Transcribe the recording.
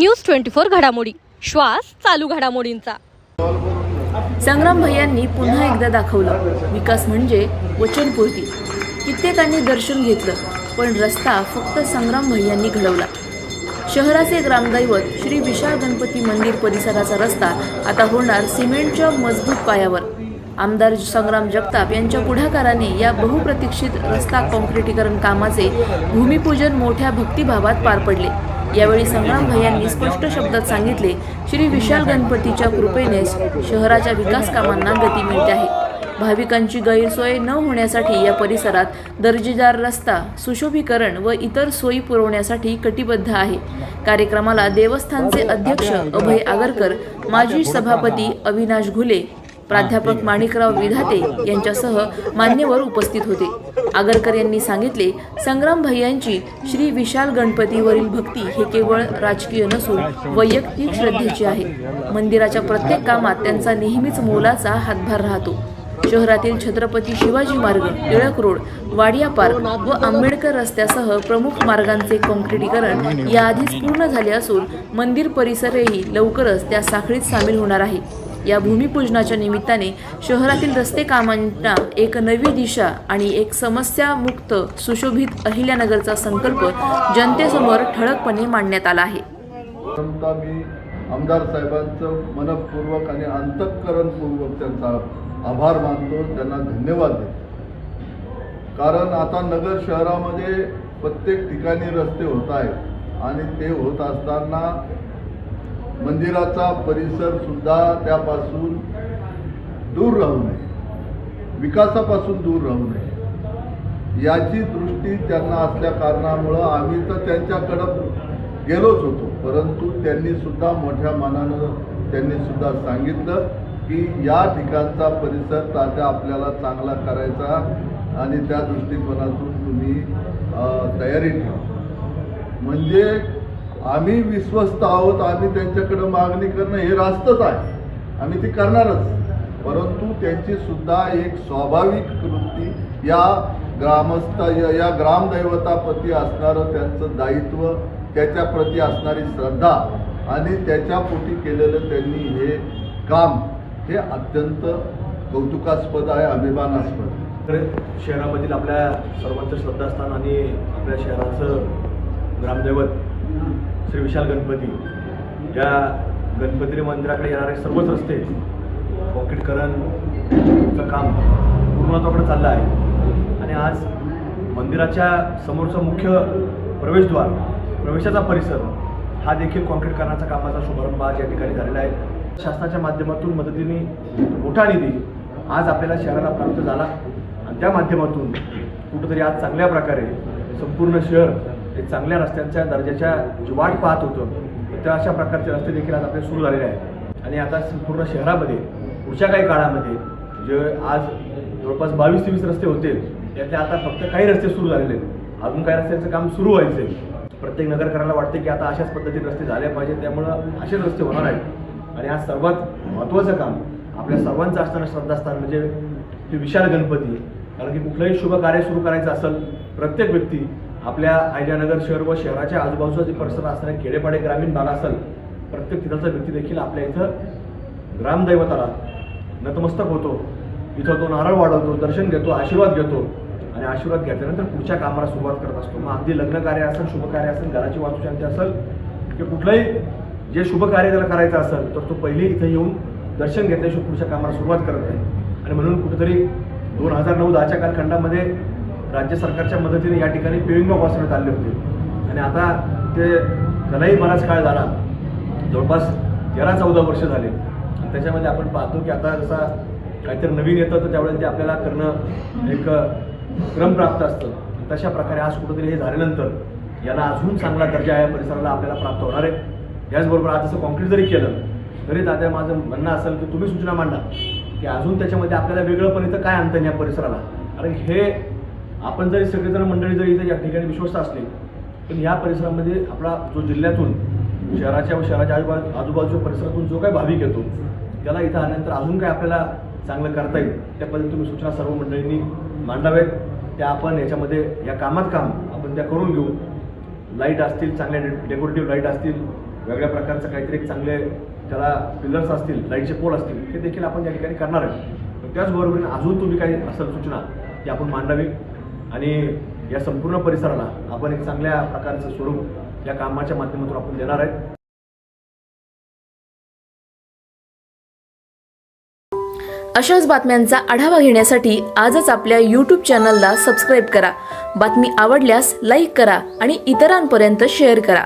News twenty four घडामोडी. श्वास चालू घडामोडींचा. संग्राम भैयांनी पुन्हा एकदा दाखवलं. विकास म्हणजे वचनपूर्ती. कित्येकांनी दर्शन घेतलं पण रस्ता फक्त संग्राम भैयांनी घडवला. शहराचे ग्रामदैवत श्री विशाल गणपती मंदिर परिसराचा रस्ता आता होणार सिमेंटच्या मजबूत पायावर. आमदार संग्राम जगताप यांच्या पुढाकाराने या बहुप्रतीक्षित रस्ता काँक्रिटीकरण कामाचे भूमिपूजन मोठ्या भक्तिभावात पार पडले. यावेळी संग्राम भैयांनी स्पष्ट शब्दात सांगितले श्री विशाल गणपतीच्या कृपेनेच शहराच्या विकास कामांना गती मिळते आहे. भाविकांची गैरसोय न होण्यासाठी या परिसरात दर्जेदार रस्ता सुशोभीकरण व इतर सोयी पुरवण्यासाठी कटिबद्ध आहे. कार्यक्रमाला देवस्थानचे अध्यक्ष अभय आगरकर माजी सभापती अविनाश घुले प्राध्यापक माणिकराव विधाते यांच्यासह मान्यवर उपस्थित होते. आगरकर यांनी सांगितले संग्राम भैयांची श्री विशाल गणपतीवरील भक्ती हे केवळ राजकीय नसून वैयक्तिक श्रद्धेची आहे. मंदिराच्या प्रत्येक कामात त्यांचा नेहमीच मोलाचा हातभार राहतो. शहरातील छत्रपती शिवाजी मार्ग टिळक रोड वाडिया पार्क व आंबेडकर रस्त्यासह प्रमुख मार्गांचे कॉन्क्रिटीकरण याआधीच पूर्ण झाले असून मंदिर परिसरही लवकरच त्या साखळीत सामील होणार आहे. या भूमिपूजनाच्या निमित्ताने शहरातील रस्ते कामांना एक नवी दिशा आणि एक समस्यामुक्त सुशोभित अहिल्यानगरचा संकल्प जनतेसमोर ठळकपणे मांडण्यात आला आहे. मी आमदार साहेबांचं मनपूर्वक आणि अंतःकरणपूर्वक त्यांचा आभार मानतो त्यांना धन्यवाद देतो. कारण आता नगर शहरामध्ये प्रत्येक ठिकाणी रस्ते होत आहेत आणि ते होत असताना मंदिराचा परिसर सुद्धा त्यापासून दूर राहू नये. विकासापासून दूर राहू नये. याची दृष्टी त्यांना असल्या कारणामुळं आम्ही तर त्यांच्याकडं गेलोच होतो. परंतु त्यांनी सुद्धा मोठ्या मनानं त्यांनी सुद्धा सांगितलं की या ठिकाणचा परिसर तात्या आपल्याला चांगला करायचा आणि त्या दृष्टिकोनातून तुम्ही तयारी ठेवा. म्हणजे आम्ही विश्वस्त आहोत आम्ही त्यांच्याकडं मागणी करणं हे रास्तच आहे. आम्ही ती करणारच. परंतु त्यांची सुद्धा एक स्वाभाविक कृती या ग्रामस्थ या ग्रामदैवतापती ग्रामदैवताप्रती असणारं त्यांचं दायित्व त्याच्याप्रती असणारी श्रद्धा आणि त्याच्या पोटी केलेलं त्यांनी हे काम हे अत्यंत कौतुकास्पद आहे अभिमानास्पद. तर शहरामधील आपल्या सर्वांचं श्रद्धास्थान आणि आपल्या शहराचं ग्रामदैवत श्री विशाल गणपती. या गणपती मंदिराकडे येणारे सर्वच रस्ते कॉन्क्रीटकरणचं काम पूर्णत्वाकडे चाललं आहे. आणि आज मंदिराच्या समोरचं मुख्य प्रवेशद्वार प्रवेशाचा परिसर हा देखील कॉन्क्रीटकरणाचा कामाचा शुभारंभ आज या ठिकाणी झालेला आहे. शासनाच्या माध्यमातून मदतीने मोठा निधी आज आपल्याला शहराला प्राप्त झाला. आणि त्या माध्यमातून कुठंतरी आज चांगल्या प्रकारे संपूर्ण शहर हे चांगल्या रस्त्यांच्या दर्जाच्या वाट पाहत होतं त्या अशा प्रकारचे रस्ते देखील आज आपले सुरू झालेले आहेत. आणि आता संपूर्ण शहरामध्ये पुढच्या काही काळामध्ये जे आज जवळपास बावीस तेवीस रस्ते होते त्यातले आता फक्त काही रस्ते सुरू झालेले आहेत. अजून काही रस्त्यांचं काम सुरू व्हायचं आहे प्रत्येक नगरकरांना वाटते की आता अशाच पद्धतीने रस्ते झाले पाहिजेत त्यामुळं असेच रस्ते होणार आहेत. आणि आज सर्वात महत्त्वाचं काम आपल्या सर्वांचं असताना श्रद्धास्थान म्हणजे ते विशाल गणपती. कारण की कुठलंही शुभ कार्य सुरू करायचं असेल प्रत्येक व्यक्ती आपल्या अहिल्यानगर शहर व शहराच्या आजूबाजूचा जे परिसर असणारे खेडेपाडे ग्रामीण भाग असेल प्रत्येक तिथलचा व्यक्ती देखील आपल्या इथं ग्रामदैवताला नतमस्तक होतो. इथं तो नारळ वाढवतो दर्शन घेतो आशीर्वाद घेतो आणि आशीर्वाद घेतल्यानंतर पुढच्या कामाला सुरुवात करत असतो. मग अगदी लग्न कार्य असेल शुभ कार्य असेल घराची वास्तुशांती असेल की कुठलंही जे शुभ कार्य त्याला करायचं असेल तर तो पहिले इथं येऊन दर्शन घेतल्याशिवाय पुढच्या कामाला सुरुवात करत नाही. आणि म्हणून कुठेतरी दोन हजार नऊ दहाच्या कालखंडामध्ये राज्य सरकारच्या मदतीने या ठिकाणी पेविंग ब्लॉक बसवण्यात आले होते. आणि आता ते त्यालाही बराच काळ झाला. जवळपास तेरा चौदा वर्ष झाले. आणि त्याच्यामध्ये आपण पाहतो की आता जसा काहीतरी नवीन येतं तर त्यावेळेस ते आपल्याला करणं एक क्रम प्राप्त असतं. तशा प्रकारे आज कुठंतरी हे झाल्यानंतर याला अजून चांगला दर्जा या परिसराला आपल्याला प्राप्त होणार आहे. याचबरोबर आज जसं कॉन्क्रीट जरी केलं तरी दादा माझं म्हणणं असेल की तुम्ही सूचना मांडा की अजून त्याच्यामध्ये आपल्याला वेगळं पण इथं काय आणतं या परिसराला? कारण हे आपण जरी सगळेजण मंडळी जरी इथं या ठिकाणी विश्वस्त असले पण या परिसरामध्ये आपला जो जिल्ह्यातून शहराच्या व शहराच्या आजूबाजू आजूबाजूच्या परिसरातून जो काही भाविक येतो त्याला इथं आल्यानंतर अजून काय आपल्याला चांगलं करता येईल. त्या पद्धतीने तुम्ही सूचना सर्व मंडळींनी मांडाव्यात. त्या आपण याच्यामध्ये या कामात काम आपण त्या करून घेऊ. लाइट असतील चांगल्या डेकोरेटिव्ह लाइट असतील वेगळ्या प्रकारचं काहीतरी एक चांगले त्याला पिलर्स असतील लाईटचे पोल असतील हे देखील आपण या ठिकाणी करणार आहे त्याचबरोबरीने अजून तुम्ही काही असेल सूचना ती आपण मांडावी. आणि या संपूर्ण परिसराला आपण एक चांगल्या प्रकारचं स्वरूप या कामाच्या माध्यमातून आपण देणार आहेत अशाच बातम्यांचा आढावा घेण्यासाठी आजच आपल्या यूट्यूब चॅनलला सबस्क्राईब करा. बातमी आवडल्यास लाईक करा आणि इतरांपर्यंत शेअर करा.